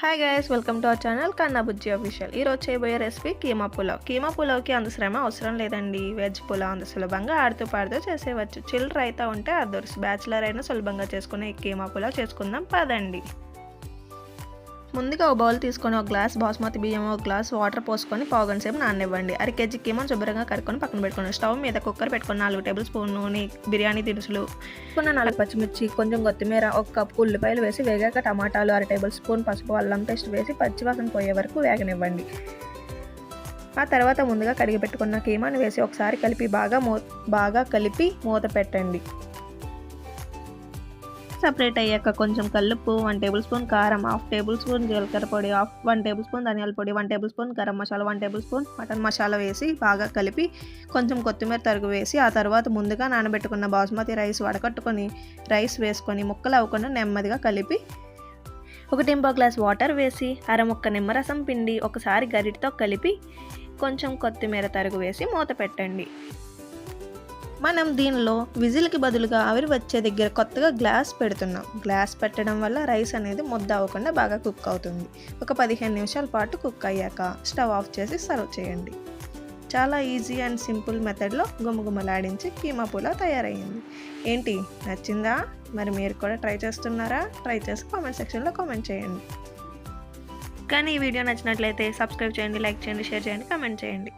Hi guys welcome to our channel Kanna Bujji official ఈరోజు చేయబోయే recipe keema pulao. Keema పులావ్కి అంత శ్రమ అవసరం లేదండి. వెజ్ పులావ్ అంత సులభంగా ఆడుతూ పాడుతూ చేసేవచ్చు. చిల్లర అయితే ఉంటే అదర్స్ బ్యాచిలర్ అయినా సులభంగా చేసుకునే కీమా పులావ్ చేసుకుందాం పదండి. ముందుగా ఒక బౌల్ తీసుకొని ఒక గ్లాస్ బాస్మతి బియ్యం ఒక గ్లాస్ వాటర్ పోసుకొని పావు గంట సేపు నాననివ్వండి. అర కేజీ కీమా శుభ్రంగా కడుక్కొని పక్కన పెట్టుకోండి. స్టవ్ మీద కుక్కర్ పెట్టుకొని నాలుగు టేబుల్ స్పూన్ నూనె బిర్యానీ దినుసులు కొన్ని నాలుగు పచ్చిమిర్చి కొంచెం కొత్తిమీర ఒక కప్పు ఉల్లిపాయలు వేసి వేగాక టమాటాలు అర టేబుల్ స్పూన్ పసుపు అల్లం పేస్ట్ వేసి పచ్చివాసన పోయే వరకు వేగనివ్వండి. ఆ తర్వాత ముందుగా కడిగి పెట్టుకున్న కీమాని వేసి ఒకసారి కలిపి బాగా మూ బాగా కలిపి మూత పెట్టండి. సపరేట్ అయ్యాక కొంచెం కల్లుప్పు వన్ టేబుల్ స్పూన్ కారం హాఫ్ టేబుల్ స్పూన్ జీలకర్ర పొడి హాఫ్ వన్ టేబుల్ స్పూన్ ధనియాల పొడి one tablespoon garam masala one tablespoon mutton masala వేసి బాగా కలిపి కొంచెం కొత్తిమీర తరుగు వేసి ఆ తర్వాత ముందుగా నానబెట్టుకున్న బాస్మతి రైస్ వడకట్టుకొని రైస్ వేసుకొని ముక్కలు అవ్వకుండా నెమ్మదిగా కలిపి ఒక టెంపో గ్లాస్ వాటర్ వేసి అర ముక్క నిమ్మరసం పిండి ఒకసారి గరిటితో కలిపి కొంచెం కొత్తిమీర తరుగు వేసి మూత పెట్టండి. మనం దీనిలో విజిల్కి బదులుగా ఆవిరి వచ్చే దగ్గర కొత్తగా గ్లాస్ పెడుతున్నాం. గ్లాస్ పెట్టడం వల్ల రైస్ అనేది ముద్ద అవ్వకుండా బాగా కుక్ అవుతుంది. ఒక పదిహేను నిమిషాల పాటు కుక్ అయ్యాక స్టవ్ ఆఫ్ చేసి సర్వ్ చేయండి. చాలా ఈజీ అండ్ సింపుల్ మెథడ్లో గుమగుమలాడించి కీమా పూల తయారయ్యింది. ఏంటి? నచ్చిందా? మరి మీరు కూడా ట్రై చేస్తున్నారా? ట్రై చేసి కామెంట్ సెక్షన్లో కామెంట్ చేయండి. కానీ ఈ వీడియో నచ్చినట్లయితే సబ్స్క్రైబ్ చేయండి లైక్ చేయండి షేర్ చేయండి కామెంట్ చేయండి.